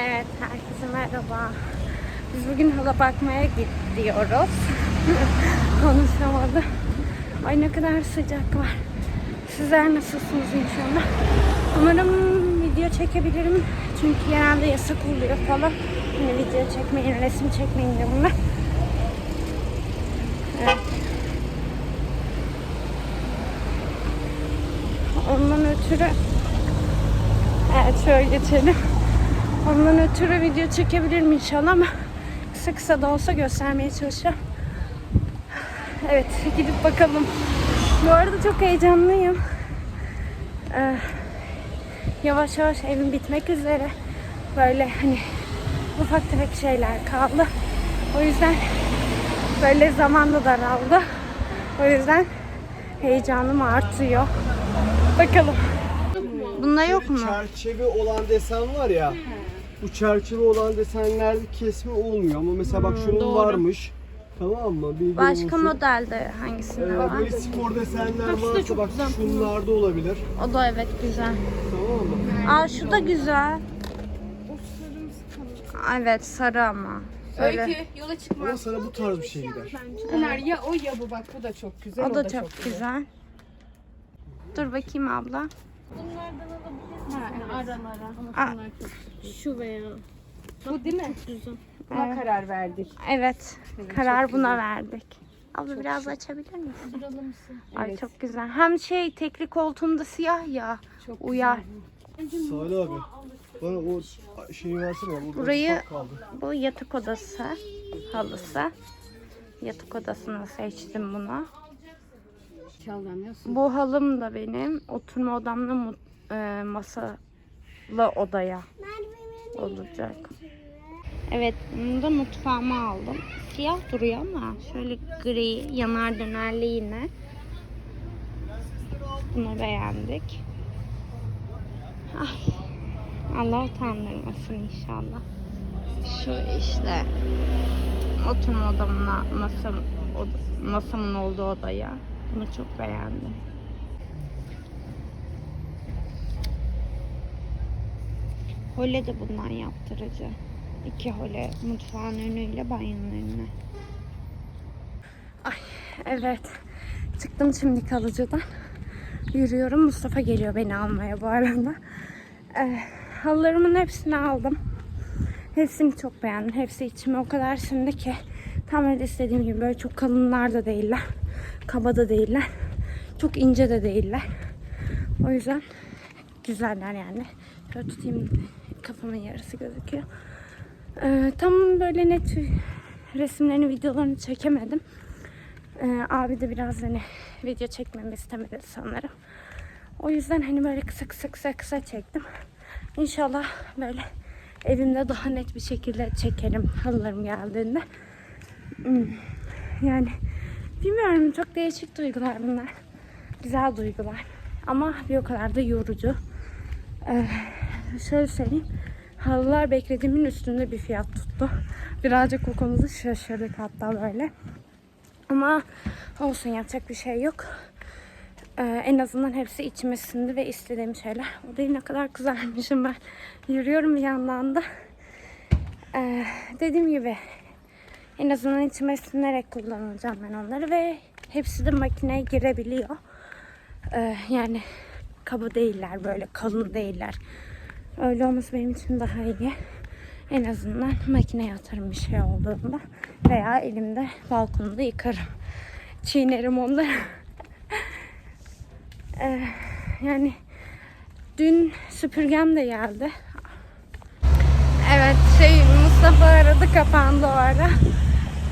Evet, herkese merhaba. Biz bugün hala bakmaya gidiyoruz. Konuşamadım. Ay ne kadar sıcak var. Sizler nasılsınız inşallah? Umarım video çekebilirim. Çünkü genelde yasak oluyor falan. Hani video çekmeyin, resim çekmeyin diyorlar. Evet. Ondan ötürü Evet şöyle geçelim. Ondan ötürü video çekebilirim inşallah ama kısa kısa da olsa göstermeye çalışacağım. Evet gidip bakalım. Bu arada çok heyecanlıyım. Ee, yavaş yavaş evim bitmek üzere. Böyle hani ufak tefek şeyler kaldı. O yüzden böyle zaman da daraldı. O yüzden heyecanım artıyor. Bakalım. Bunda yok mu? Çerçeve olan desen var ya. Bu çerçeve olan desenlerde kesme olmuyor ama mesela bak şunun varmış. Tamam mı? Bilgin Başka olsun. modelde hangisinde Ee, var? böyle spor desenler varsa bak şunlarda olabilir. O da evet güzel. Tamam mı? Aa şu da güzel. Evet sarı ama. Böyle. Öykü yola çıkma. Ama sana bu tarz bir şey gider. Pınar ya o ya bu bak bu da çok güzel. O da çok güzel. Dur bakayım abla. Ha, ara ara. Aa, Şu veya. Bu değil mi? Güzel. Buna Evet. karar verdik. Evet. Karar buna verdik. Abla biraz açabilir misin? Sıralı mısın? Ay çok güzel. Hem şey tekli koltuğumda siyah ya. Çok Uyar. Salih abi. Bana o şeyi versene. ya, burada Burayı-. Bu yatak odası. Halısı. Yatak odasına seçtim bunu. Bu halım da benim. Oturma odamla mu- e, masalı odaya olacak. Evet, bunu da mutfağıma aldım. Siyah duruyor ama şöyle gri, yanar dönerli yine. Bunu beğendik. Ay, Allah utandırmasın inşallah. Şu işte oturma odamla masam, masamın olduğu odaya. Bunu çok beğendim. Hole de bundan yaptırıcı. İki hole mutfağın önüyle banyonun önüne. Ay evet. Çıktım şimdi kalıcıdan. Yürüyorum. Mustafa geliyor beni almaya bu arada. Ee, halılarımın hepsini aldım. Hepsini çok beğendim. Hepsi içime o kadar sindi ki. Tam öyle istediğim gibi böyle çok kalınlar da değiller. Kaba da değiller. Çok ince de değiller. O yüzden güzeller yani. Şöyle tutayım kafamın yarısı gözüküyor. Ee, tam böyle net resimlerini, videolarını çekemedim. Ee, abi de biraz hani video çekmemi istemedi sanırım. O yüzden hani böyle kısa kısa kısa kısa çektim. İnşallah böyle evimde daha net bir şekilde çekerim halılarım geldiğinde. Hmm, Yani bilmiyorum çok değişik duygular bunlar. Güzel duygular. Ama bir o kadar da yorucu. Ee, şöyle söyleyeyim. Halılar beklediğimin üstünde bir fiyat tuttu. Birazcık bu konuda şaşırdık hatta böyle. Ama olsun yapacak bir şey yok. Ee, en azından hepsi içime sindi ve istediğim şeyler. O değil ne kadar güzelmişim ben. Yürüyorum bir yandan da. Ee, dediğim gibi en azından içime kullanacağım ben onları ve hepsi de makineye girebiliyor. Ee, yani kaba değiller böyle kalın değiller. Öyle olması benim için daha iyi. En azından makineye atarım bir şey olduğunda veya elimde balkonda yıkarım. Çiğnerim onları. Ee, yani dün süpürgem de geldi. Evet şey Mustafa aradı kapandı o ara.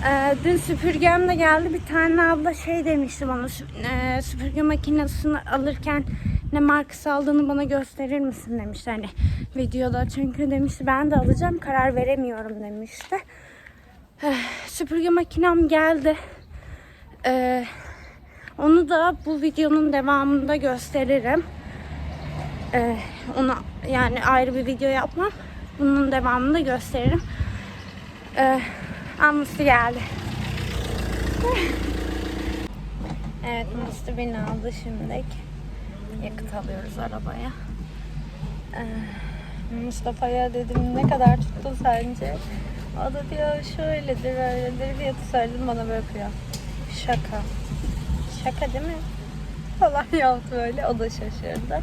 Ee, dün süpürgem de geldi. Bir tane abla şey demişti bana sü- e, süpürge makinesini alırken ne markası aldığını bana gösterir misin demişti hani videoda. Çünkü demişti ben de alacağım karar veremiyorum demişti. Eh, süpürge makinem geldi. Ee, onu da bu videonun devamında gösteririm. Ee, onu yani ayrı bir video yapmam. Bunun devamında gösteririm. Ee, Amnesty geldi. evet Musti beni aldı şimdi. Yakıt alıyoruz arabaya. Ee, Mustafa'ya dedim ne kadar tuttu sence? O da diyor şöyledir öyledir fiyatı söyledim bana böyle. Şaka. Şaka değil mi? Falan yaptı böyle o da şaşırdı.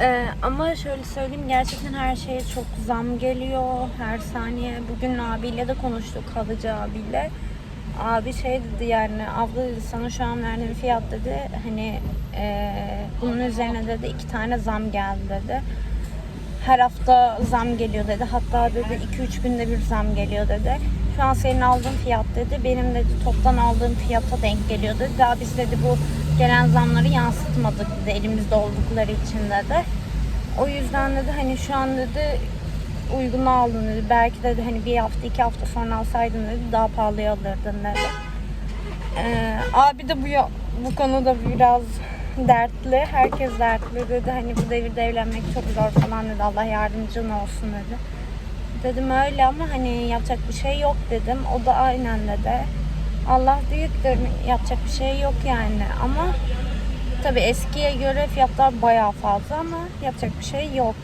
Ee, ama şöyle söyleyeyim gerçekten her şeye çok zam geliyor her saniye. Bugün abiyle de konuştuk halıcı abiyle. Abi şey dedi yani abla dedi sana şu an verdiğim fiyat dedi hani eee, bunun üzerine dedi iki tane zam geldi dedi. Her hafta zam geliyor dedi. Hatta dedi 2-3 günde bir zam geliyor dedi. Şu an senin aldığın fiyat dedi. Benim dedi toptan aldığım fiyata denk geliyor dedi. Daha biz dedi bu gelen zamları yansıtmadık dedi elimizde oldukları için dedi. O yüzden dedi hani şu an dedi uygun aldın dedi. Belki dedi hani bir hafta iki hafta sonra alsaydın dedi daha pahalıya alırdın dedi. Ee, abi de bu bu konuda biraz dertli. Herkes dertli dedi. Hani bu devirde evlenmek çok zor falan dedi. Allah yardımcın olsun dedi. Dedim öyle ama hani yapacak bir şey yok dedim. O da aynen dedi. Allah büyüktür. Yapacak bir şey yok yani. Ama tabii eskiye göre fiyatlar bayağı fazla ama yapacak bir şey yok.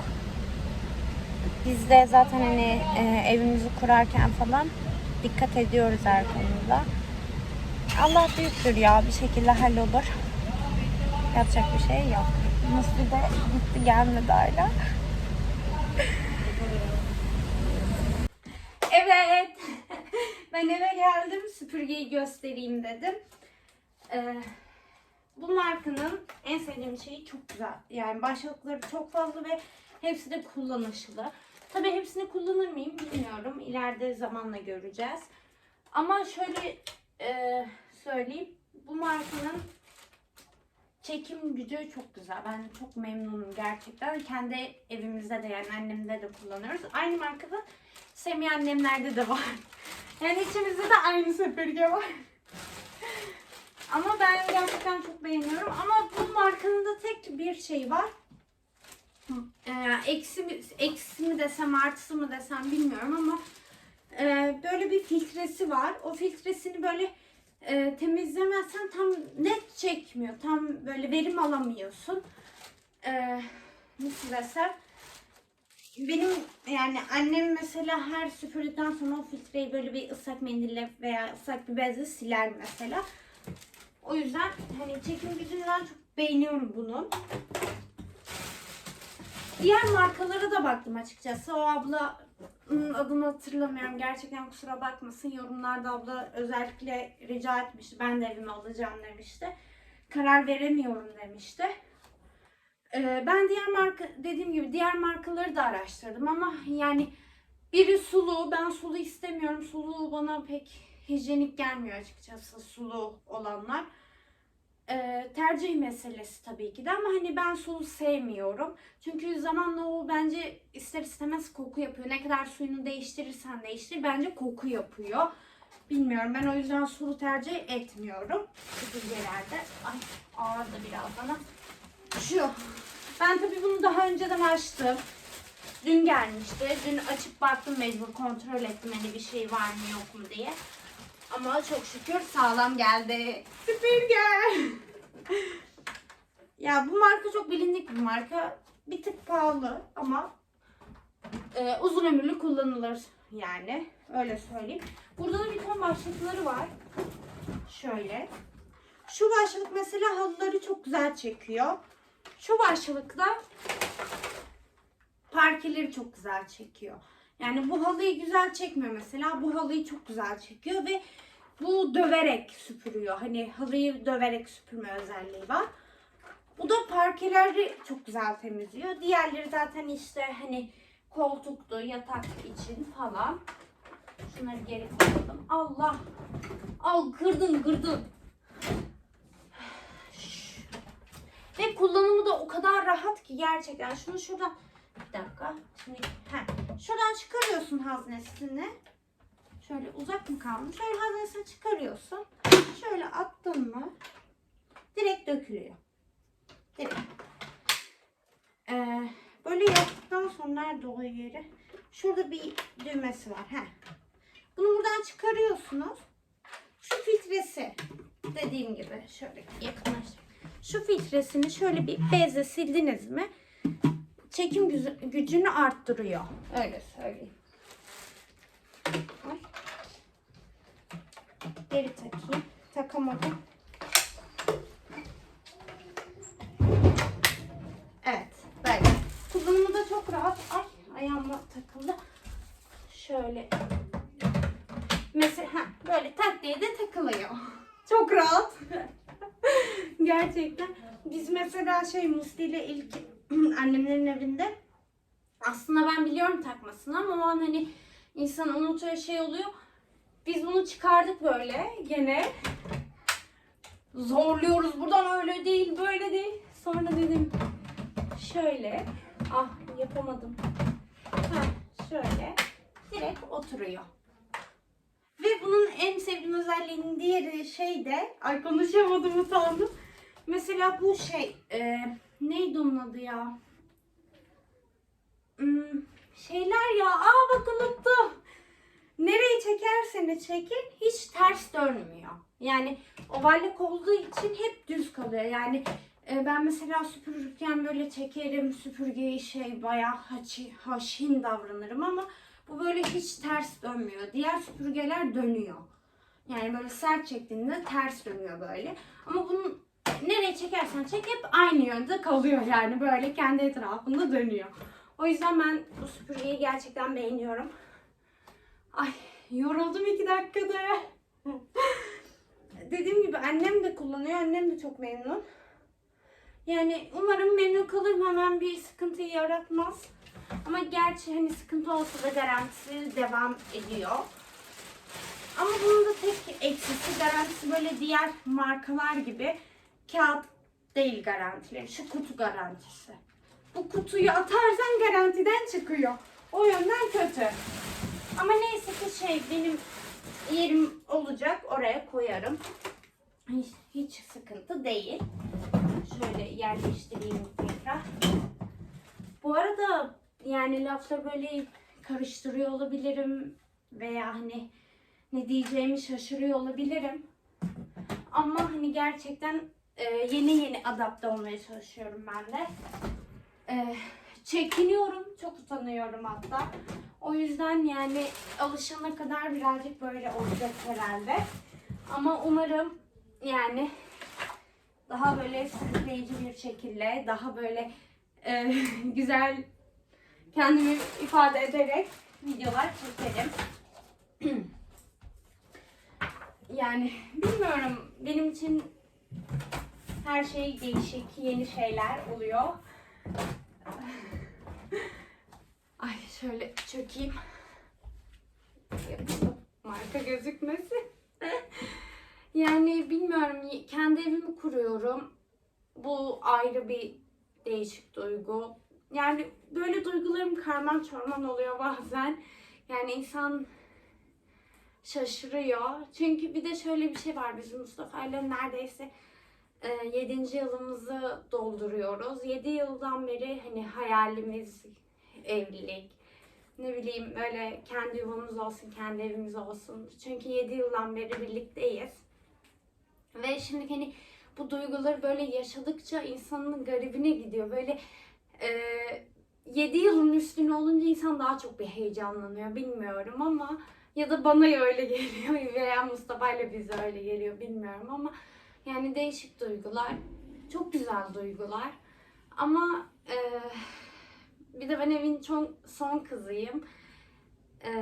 Biz de zaten hani e, evimizi kurarken falan dikkat ediyoruz her konuda. Allah büyüktür ya bir şekilde hallolur. Yapacak bir şey yok. Nasıl da gitti gelmedi hala. evet. ben eve geldim. Süpürgeyi göstereyim dedim. Ee, bu markanın en sevdiğim şeyi çok güzel. Yani başlıkları çok fazla ve hepsi de kullanışlı. Tabii hepsini kullanır mıyım bilmiyorum. İleride zamanla göreceğiz. Ama şöyle e, söyleyeyim. Bu markanın çekim gücü çok güzel. Ben çok memnunum gerçekten. Kendi evimizde de yani annemde de kullanıyoruz. Aynı markada Semih annemlerde de var. Yani içimizde de aynı süpürge var. Ama ben gerçekten çok beğeniyorum. Ama bu markanın da tek bir şey var. Ee, eksi, mi- eksi mi desem artısı mı desem bilmiyorum ama e, böyle bir filtresi var. O filtresini böyle e, temizlemezsen tam net çekmiyor. Tam böyle verim alamıyorsun. E, nasıl desem benim yani annem mesela her süpürdükten sonra o filtreyi böyle bir ıslak mendille veya ıslak bir bezle siler mesela. O yüzden hani çekim gücünden çok beğeniyorum bunu. Diğer markalara da baktım açıkçası. O abla ım, adını hatırlamıyorum. Gerçekten kusura bakmasın. Yorumlarda abla özellikle rica etmişti. Ben de evime alacağım demişti. Karar veremiyorum demişti. Ee, ben diğer marka dediğim gibi diğer markaları da araştırdım ama yani biri sulu. Ben sulu istemiyorum. Sulu bana pek hijyenik gelmiyor açıkçası sulu olanlar. Ee, tercih meselesi tabii ki de ama hani ben sulu sevmiyorum. Çünkü zamanla o bence ister istemez koku yapıyor. Ne kadar suyunu değiştirirsen değiştir bence koku yapıyor. Bilmiyorum ben o yüzden sulu tercih etmiyorum. Süpürgelerde. Ay ağır da biraz bana. Şu. Ben tabii bunu daha önceden açtım. Dün gelmişti. Dün açıp baktım mecbur kontrol ettim hani bir şey var mı yok mu diye. Ama çok şükür sağlam geldi. Süpürge. ya bu marka çok bilindik bir marka. Bir tık pahalı ama e, uzun ömürlü kullanılır yani. Öyle söyleyeyim. Burada da bir ton başlıkları var. Şöyle. Şu başlık mesela halıları çok güzel çekiyor. Şu başlıkta parkeleri çok güzel çekiyor. Yani bu halıyı güzel çekmiyor mesela. Bu halıyı çok güzel çekiyor ve bu döverek süpürüyor. Hani halıyı döverek süpürme özelliği var. Bu da parkeleri çok güzel temizliyor. Diğerleri zaten işte hani koltuktu, yatak için falan. Şunları geri koyalım. Allah! Al kırdın kırdın. Ve kullanımı da o kadar rahat ki gerçekten. Şunu şuradan bir dakika. Şimdi heh. Şuradan çıkarıyorsun haznesini. Şöyle uzak mı kalmış? Şöyle haznesini çıkarıyorsun. Şöyle attın mı direkt dökülüyor. Direkt. Ee, böyle yaptıktan sonra nerede o yeri? Şurada bir düğmesi var. Heh. Bunu buradan çıkarıyorsunuz. Şu filtresi dediğim gibi şöyle yakınlaştır. Şu filtresini şöyle bir bezle sildiniz mi? Çekim gücünü arttırıyor. Öyle söyleyeyim. Ay. Geri takayım. Takamadım. Evet, böyle. Kullanımı da çok rahat. Ay, ayağıma takıldı. Şöyle. Mesela ha, böyle tak diye de takılıyor. Çok rahat. Gerçekten. Biz mesela şey Musti ile ilk annemlerin evinde aslında ben biliyorum takmasını ama o an hani insan unutuyor şey oluyor. Biz bunu çıkardık böyle gene. Zorluyoruz buradan öyle değil böyle değil. Sonra dedim şöyle. Ah yapamadım. Ha, şöyle. Direkt oturuyor. Ve bunun en sevdiğim özelliğinin diğeri şey de, ay konuşamadım utandım. Mesela bu şey, e, neydi onun adı ya? Hmm, şeyler ya, aa bak unuttum. Nereyi çekerseniz çekin hiç ters dönmüyor. Yani ovallik olduğu için hep düz kalıyor. Yani e, ben mesela süpürürken böyle çekerim süpürgeyi şey bayağı haçi, haşin davranırım ama bu böyle hiç ters dönmüyor. Diğer süpürgeler dönüyor. Yani böyle sert çektiğinde ters dönüyor böyle. Ama bunun nereye çekersen çek hep aynı yönde kalıyor yani böyle kendi etrafında dönüyor. O yüzden ben bu süpürgeyi gerçekten beğeniyorum. Ay yoruldum iki dakikada. Dediğim gibi annem de kullanıyor. Annem de çok memnun. Yani umarım memnun kalırım. Hemen bir sıkıntı yaratmaz. Ama gerçi hani sıkıntı olsa da garantisi devam ediyor. Ama bunun da tek eksisi garantisi böyle diğer markalar gibi kağıt değil garantileri. Şu kutu garantisi. Bu kutuyu atarsan garantiden çıkıyor. O yönden kötü. Ama neyse ki şey benim yerim olacak. Oraya koyarım. Hiç, hiç sıkıntı değil. Şöyle yerleştireyim tekrar. Bu arada yani lafları böyle karıştırıyor olabilirim veya hani ne diyeceğimi şaşırıyor olabilirim. Ama hani gerçekten e, yeni yeni adapte olmaya çalışıyorum ben de. E, çekiniyorum, çok utanıyorum hatta. O yüzden yani alışana kadar birazcık böyle olacak herhalde. Ama umarım yani daha böyle sürükleyici bir şekilde, daha böyle e, güzel kendimi ifade ederek videolar çekerim. yani bilmiyorum benim için her şey değişik, yeni şeyler oluyor. Ay şöyle çökeyim. Marka gözükmesin. yani bilmiyorum kendi evimi kuruyorum. Bu ayrı bir değişik duygu. Yani böyle duygularım karman çorman oluyor bazen. Yani insan şaşırıyor. Çünkü bir de şöyle bir şey var. Biz Mustafa ile neredeyse 7. yılımızı dolduruyoruz. 7 yıldan beri hani hayalimiz evlilik. Ne bileyim öyle kendi yuvamız olsun, kendi evimiz olsun. Çünkü 7 yıldan beri birlikteyiz. Ve şimdi hani bu duyguları böyle yaşadıkça insanın garibine gidiyor. Böyle e, 7 yılın üstüne olunca insan daha çok bir heyecanlanıyor. Bilmiyorum ama ya da bana öyle geliyor veya Mustafa ile bize öyle geliyor bilmiyorum ama yani değişik duygular. Çok güzel duygular. Ama e, bir de ben evin son, son kızıyım. E,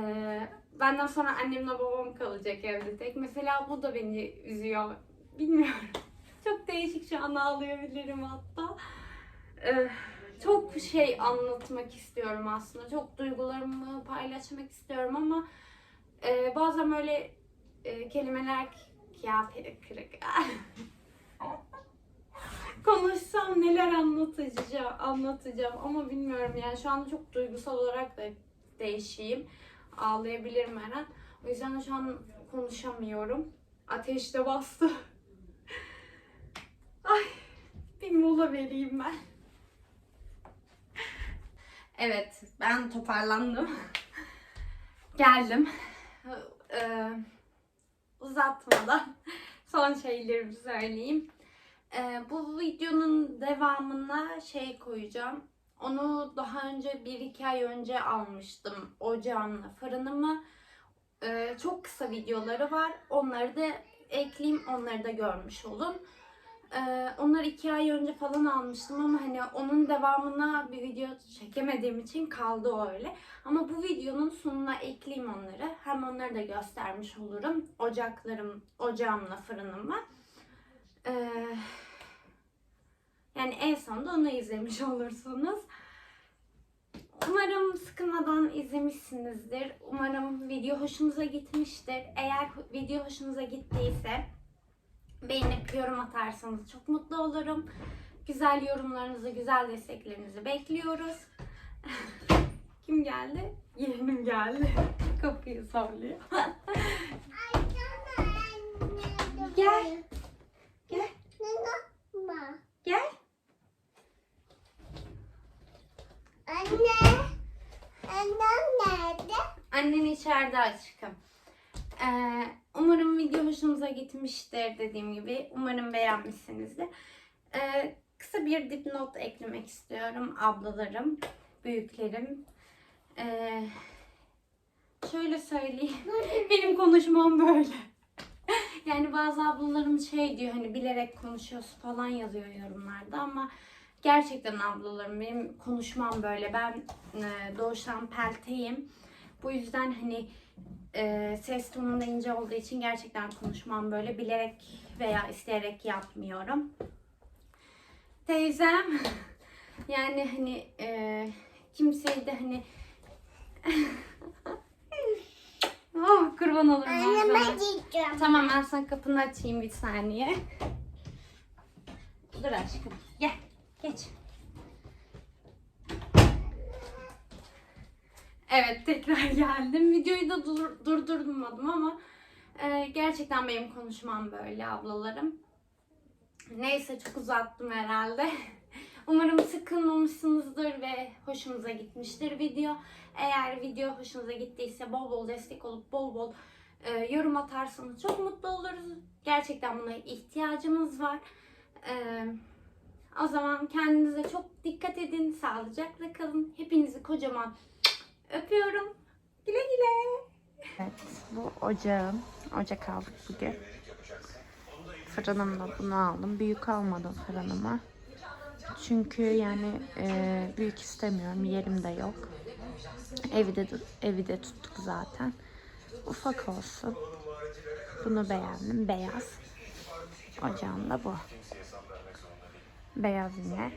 benden sonra annemle babam kalacak evde tek. Mesela bu da beni üzüyor. Bilmiyorum. Çok değişik şu an ağlayabilirim hatta. E, çok şey anlatmak istiyorum aslında. Çok duygularımı paylaşmak istiyorum ama e, bazen öyle e, kelimeler ya kırık. Konuşsam neler anlatacağım, anlatacağım ama bilmiyorum yani şu an çok duygusal olarak da değişeyim. Ağlayabilirim her an. O yüzden de şu an konuşamıyorum. Ateş de bastı. Ay bir mola vereyim ben. Evet ben toparlandım. Geldim. Ee, uzatmadan son şeylerimi söyleyeyim. Ee, bu videonun devamına şey koyacağım. Onu daha önce bir iki ay önce almıştım ocağımla fırınımı. Ee, çok kısa videoları var. Onları da ekleyeyim. Onları da görmüş olun. Ee, onları iki ay önce falan almıştım ama hani onun devamına bir video çekemediğim için kaldı o öyle. Ama bu videonun sonuna ekleyeyim onları. Hem onları da göstermiş olurum. Ocaklarım, ocağımla fırınımı. Ee, yani en sonunda onu izlemiş olursunuz. Umarım sıkılmadan izlemişsinizdir. Umarım video hoşunuza gitmiştir. Eğer video hoşunuza gittiyse beğenip yorum atarsanız çok mutlu olurum. Güzel yorumlarınızı, güzel desteklerinizi bekliyoruz. Kim geldi? Yeğenim geldi. Kapıyı zorluyor. Gel. Gel. Gel. Anne. Annem nerede? Annen içeride aşkım. Ee, umarım video hoşunuza gitmiştir dediğim gibi. Umarım beğenmişsinizdir. Ee, kısa bir dipnot eklemek istiyorum ablalarım, büyüklerim. Ee, şöyle söyleyeyim. Benim konuşmam böyle. Yani bazı ablalarım şey diyor hani bilerek konuşuyorsun falan yazıyor yorumlarda ama gerçekten ablalarım benim konuşmam böyle. Ben e, doğuştan pelteyim. Bu yüzden hani e, ses tonum da ince olduğu için gerçekten konuşmam böyle bilerek veya isteyerek yapmıyorum. Teyzem yani hani e, kimseyi de hani oh, kurban olurum ben sana. Tamam ben sana kapını açayım bir saniye. Dur aşkım. Gel. Geç. Evet tekrar geldim. Videoyu da dur, durdurmadım ama e, gerçekten benim konuşmam böyle ablalarım. Neyse çok uzattım herhalde. Umarım sıkılmamışsınızdır ve hoşunuza gitmiştir video. Eğer video hoşunuza gittiyse bol bol destek olup bol bol e, yorum atarsanız çok mutlu oluruz. Gerçekten buna ihtiyacımız var. E, o zaman kendinize çok dikkat edin. Sağlıcakla kalın. Hepinizi kocaman öpüyorum. Güle güle. Evet bu ocağım. Ocak aldık bugün. Fırınımda bunu aldım. Büyük almadım fırınıma. Çünkü yani e, büyük istemiyorum. Yerim de yok. Evi de, evi de tuttuk zaten. Ufak olsun. Bunu beğendim. Beyaz. Ocağım da bu. Beyaz yine.